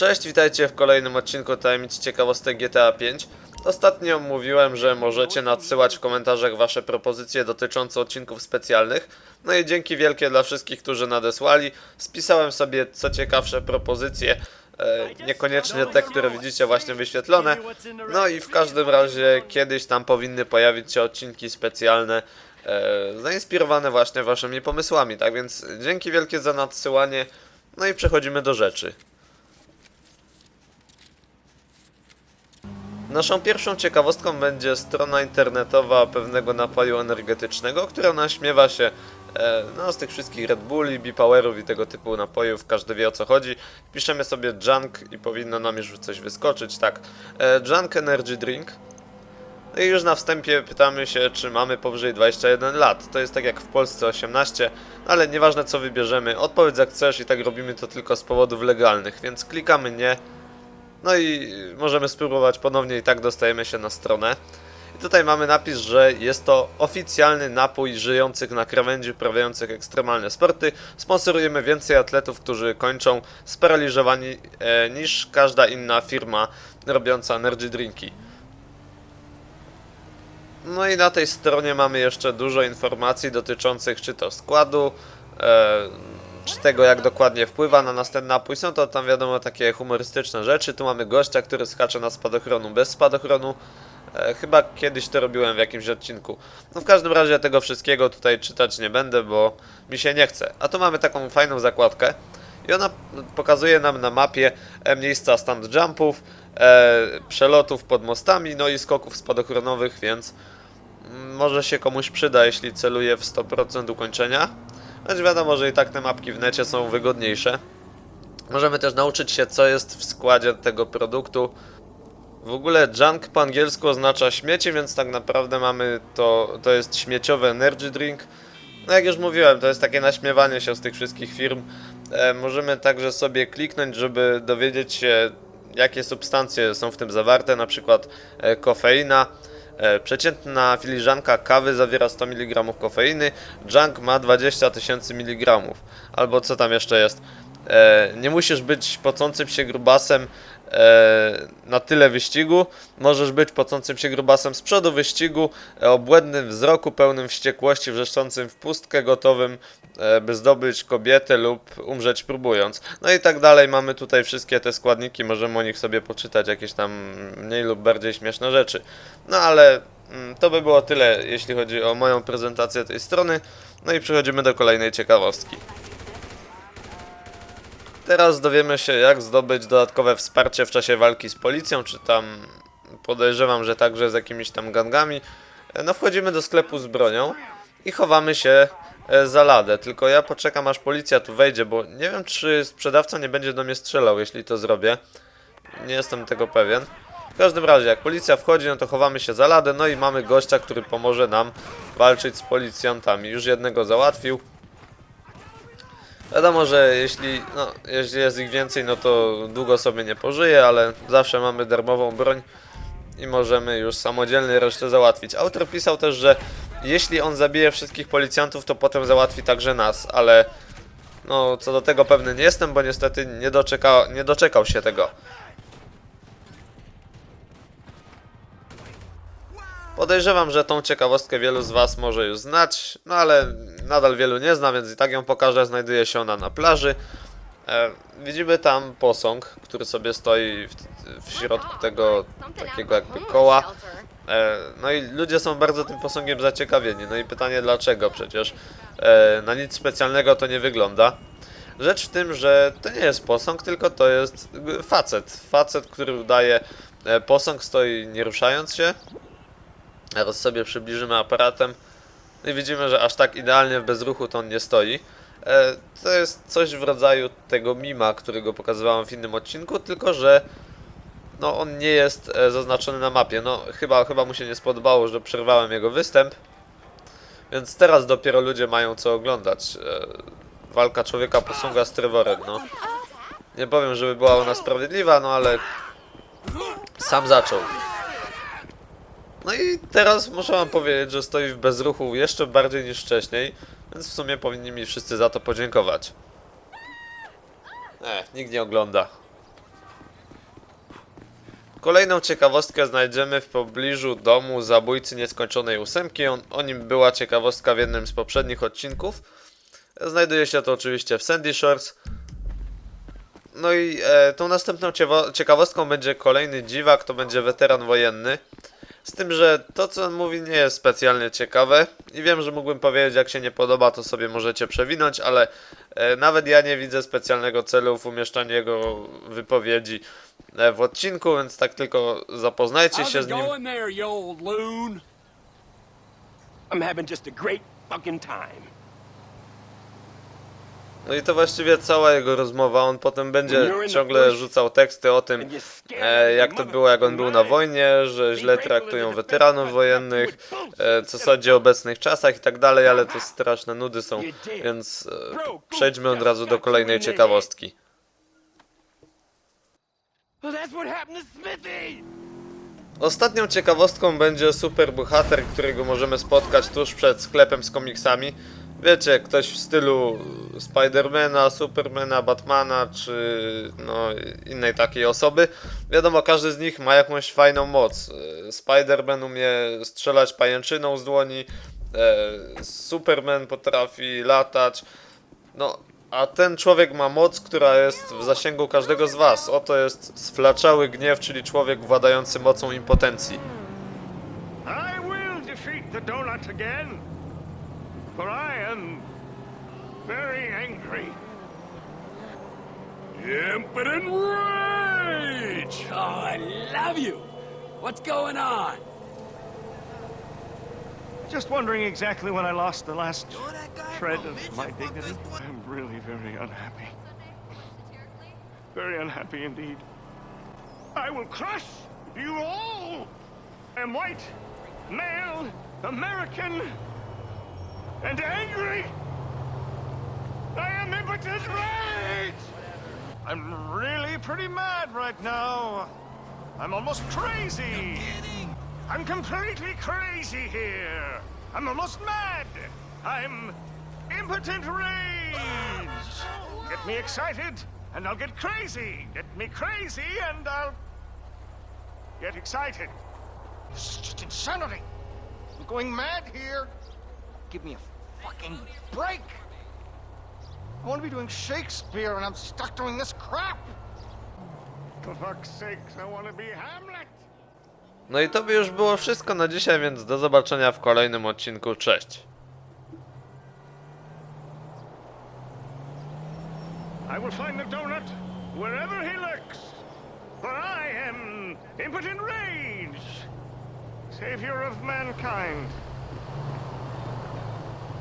Cześć, witajcie w kolejnym odcinku Tajemnic Ciekawostek GTA 5. Ostatnio mówiłem, że możecie nadsyłać w komentarzach wasze propozycje dotyczące odcinków specjalnych. No i dzięki wielkie dla wszystkich, którzy nadesłali. Spisałem sobie co ciekawsze propozycje, e, niekoniecznie te, które widzicie właśnie wyświetlone. No i w każdym razie kiedyś tam powinny pojawić się odcinki specjalne, e, zainspirowane właśnie waszymi pomysłami. Tak więc dzięki wielkie za nadsyłanie. No i przechodzimy do rzeczy. Naszą pierwszą ciekawostką będzie strona internetowa pewnego napoju energetycznego, która naśmiewa się e, no, z tych wszystkich Red Bulli, B-Powerów i tego typu napojów, każdy wie o co chodzi. Piszemy sobie junk i powinno nam już coś wyskoczyć, tak. E, junk Energy Drink. No i już na wstępie pytamy się, czy mamy powyżej 21 lat. To jest tak jak w Polsce 18, ale nieważne co wybierzemy, odpowiedz jak chcesz i tak robimy to tylko z powodów legalnych, więc klikamy nie. No i możemy spróbować ponownie i tak dostajemy się na stronę. I tutaj mamy napis, że jest to oficjalny napój żyjących na krawędzi, uprawiających ekstremalne sporty. Sponsorujemy więcej atletów, którzy kończą sparaliżowani e, niż każda inna firma robiąca energy drinki. No i na tej stronie mamy jeszcze dużo informacji dotyczących czy to składu, e, czy tego jak dokładnie wpływa na nas ten napój. Są to tam wiadomo takie humorystyczne rzeczy. Tu mamy gościa, który skacze na spadochronu bez spadochronu. E, chyba kiedyś to robiłem w jakimś odcinku. No w każdym razie tego wszystkiego tutaj czytać nie będę, bo mi się nie chce. A tu mamy taką fajną zakładkę. I ona pokazuje nam na mapie e, miejsca stand jumpów, e, przelotów pod mostami, no i skoków spadochronowych, więc mm, może się komuś przyda, jeśli celuje w 100% ukończenia. Choć wiadomo, że i tak te mapki w necie są wygodniejsze. Możemy też nauczyć się, co jest w składzie tego produktu. W ogóle junk po angielsku oznacza śmieci, więc tak naprawdę mamy to, to jest śmieciowy energy drink. No jak już mówiłem, to jest takie naśmiewanie się z tych wszystkich firm. E, możemy także sobie kliknąć, żeby dowiedzieć się, jakie substancje są w tym zawarte, na przykład e, kofeina. E, Przeciętna filiżanka kawy zawiera 100 mg kofeiny, junk ma 20 tysięcy mg. Albo co tam jeszcze jest? E, nie musisz być pocącym się grubasem e, na tyle wyścigu. Możesz być pocącym się grubasem z przodu wyścigu, obłędnym wzroku, pełnym wściekłości, wrzeszczącym w pustkę, gotowym, by zdobyć kobietę lub umrzeć próbując. No i tak dalej. Mamy tutaj wszystkie te składniki, możemy o nich sobie poczytać jakieś tam mniej lub bardziej śmieszne rzeczy. No ale mm, to by było tyle, jeśli chodzi o moją prezentację tej strony. No i przechodzimy do kolejnej ciekawostki. Teraz dowiemy się, jak zdobyć dodatkowe wsparcie w czasie walki z policją, czy tam podejrzewam, że także z jakimiś tam gangami. E, No wchodzimy do sklepu z bronią i chowamy się e, za ladę. Tylko ja poczekam aż policja tu wejdzie, bo nie wiem czy sprzedawca nie będzie do mnie strzelał, jeśli to zrobię. Nie jestem tego pewien. W każdym razie, jak policja wchodzi, no to chowamy się za ladę, no i mamy gościa, który pomoże nam walczyć z policjantami. Już jednego załatwił. Wiadomo, że jeśli, no, jeśli jest ich więcej, no to długo sobie nie pożyje, ale zawsze mamy darmową broń i możemy już samodzielnie resztę załatwić. Autor pisał też, że jeśli on zabije wszystkich policjantów, to potem załatwi także nas, ale no co do tego pewny nie jestem, bo niestety nie, doczeka, nie doczekał się tego. Podejrzewam, że tą ciekawostkę wielu z Was może już znać, no ale nadal wielu nie zna, więc i tak ją pokażę. Znajduje się ona na plaży. E, widzimy tam posąg, który sobie stoi w, w środku tego takiego jakby koła. E, no i ludzie są bardzo tym posągiem zaciekawieni. No i pytanie dlaczego? Przecież e, na nic specjalnego to nie wygląda. Rzecz w tym, że to nie jest posąg, tylko to jest facet. Facet, który udaje e, posąg, stoi nie ruszając się. Teraz sobie przybliżymy aparatem. No i widzimy, że aż tak idealnie w bezruchu to on nie stoi. To jest coś w rodzaju tego mima, którego pokazywałem w innym odcinku, tylko że no on nie jest e, zaznaczony na mapie. No chyba, chyba mu się nie spodobało, że przerwałem jego występ. Więc teraz dopiero ludzie mają co oglądać. E, walka człowieka posąga z Trevorem, no. Nie powiem, żeby była ona sprawiedliwa, no ale sam zaczął. No i teraz muszę wam powiedzieć, że stoi w bezruchu jeszcze bardziej niż wcześniej, więc w sumie powinni mi wszyscy za to podziękować. E, nikt nie ogląda. Kolejną ciekawostkę znajdziemy w pobliżu domu zabójcy nieskończonej ósemki. On, o nim była ciekawostka w jednym z poprzednich odcinków. Znajduje się to oczywiście w Sandy Shores. No i e, tą następną ciekawostką będzie kolejny dziwak, to będzie weteran wojenny. Z tym, że to co on mówi nie jest specjalnie ciekawe i wiem, że mógłbym powiedzieć jak się nie podoba to sobie możecie przewinąć, ale e, nawet ja nie widzę specjalnego celu w umieszczaniu jego wypowiedzi e, w odcinku, więc tak tylko zapoznajcie się z nim. I'm having just a great fucking time. No i to właściwie cała jego rozmowa, on potem będzie ciągle rzucał teksty o tym, e, jak to było jak on był na wojnie, że źle traktują weteranów wojennych, e, co sądzi o obecnych czasach i tak dalej, ale to straszne nudy są, więc e, przejdźmy od razu do kolejnej ciekawostki. Ostatnią ciekawostką będzie super bohater, którego możemy spotkać tuż przed sklepem z komiksami. Wiecie, ktoś w stylu Spidermana, Supermana, Batmana czy no, innej takiej osoby. Wiadomo, każdy z nich ma jakąś fajną moc. Spiderman umie strzelać pajęczyną z dłoni, e, Superman potrafi latać. No, a ten człowiek ma moc, która jest w zasięgu każdego z was. Oto jest sflaczały gniew, czyli człowiek władający mocą impotencji. I will defeat the donut again, for I am very angry. Impotent rage! Oh, I love you! What's going on? Just wondering exactly when I lost the last shred of my dignity. I'm really very unhappy. Very unhappy indeed. I will crush you all! I am white, male, American, and angry! I am impotent rage! I'm really pretty mad right now. I'm almost crazy. I'm completely crazy here. I'm almost mad. I'm impotent rage. Get me excited, and I'll get crazy. Get me crazy, and I'll get excited. This is just insanity. I'm going mad here. Give me a fucking break. I want to be doing Shakespeare, and I'm stuck doing this crap. For fuck's sakes, I want to be Hamlet. No i to by już było wszystko na dzisiaj, więc do zobaczenia w kolejnym odcinku. Cześć! I will find the donut wherever he lurks. For I am impotent rage, savior of mankind.